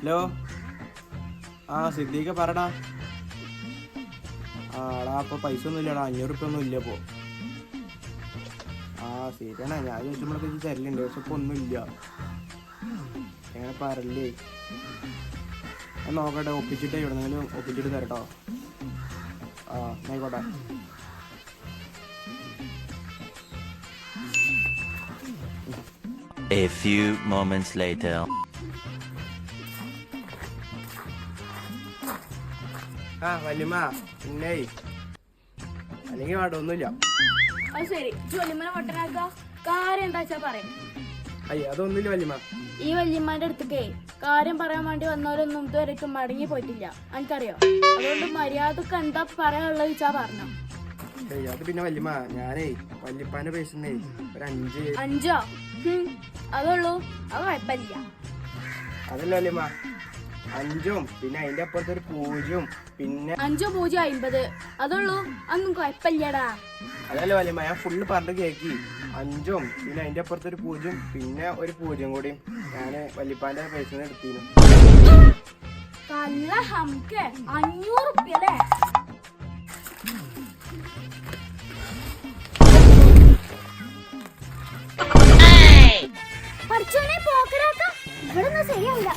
Hello? ആ സിദ്ദീഖ പറടാ. ആടാ അപ്പൊ പൈസ ഒന്നും ഇല്ലടാ. അഞ്ഞൂറ് ഉപ്പ ഒന്നും ഇല്ല ഇപ്പോ. ആ ശരിയാണ്. ഞാൻ ചോദിച്ചപ്പോഴത്തേക്ക് തരലുണ്ട് പക്ഷെ ഇപ്പൊ ഒന്നും ഇല്ല. എങ്ങനെ പറല്ലേ ഞാൻ നോക്കട്ടെ ഒപ്പിച്ചിട്ട് എവിടെന്നെങ്കിലും ഒപ്പിച്ചിട്ട് തരട്ടോ. ആ ആയിക്കോട്ടെ. A few moments later. ആ വല്യമ്മ പിന്നെ അല്ലെങ്കിൽ വേണ്ട ഒന്നുമില്ല അത് ശരി. ജോലിമ്മനെ വട്ടനാക്കാ കാര്യം എന്താ വെച്ചാ പറയും. അയ്യ അതൊന്നുമില്ല വല്യമ്മ. ഈ വല്യമ്മാന്റെ അടുത്തേക്കേ കാര്യം പറയാൻ വേണ്ടി വന്നവരൊന്നും ഇതുവരെയ്ക്കും മടങ്ങി പോയിട്ടില്ല. എനിക്കറിയോ അതുകൊണ്ട് മര്യാദയ്ക്ക് എന്താ പറയാനുള്ളത് വെച്ചാ പറഞ്ഞോ. ഏയ് അത് പിന്നെ വല്യമ്മ ഞാനേ വല്യപ്പാന്റെ പേശുന്നേ ഒരു അഞ്ച് അഞ്ചോ? ഹും, അതുള്ളൂ. അത് കുഴപ്പമില്ല. അതല്ല വല്യമ്മ അഞ്ചും പിന്നെ അതിന്റെ അപ്പുറത്ത് ഒരു പൂജ്യവും പിന്നെ അഞ്ചോ പൂജ്യം അമ്പത് അതുള്ളൂ. അതൊന്നും കുഴപ്പമില്ലടാ. അതല്ല വല്യമ്മ ഞാൻ ഫുള്ള് പറഞ്ഞു കേക്കി. അഞ്ചും പിന്നെ അതിന്റെ അപ്പുറത്തൊരു പൂജ്യം പിന്നെ ഒരു പൂജ്യം കൂടിയും ഞാൻ വല്യപ്പാന്റെ പൈസ എടുത്തിരുന്നു. നല്ല ഇവിടെ ശരിയാവില്ല.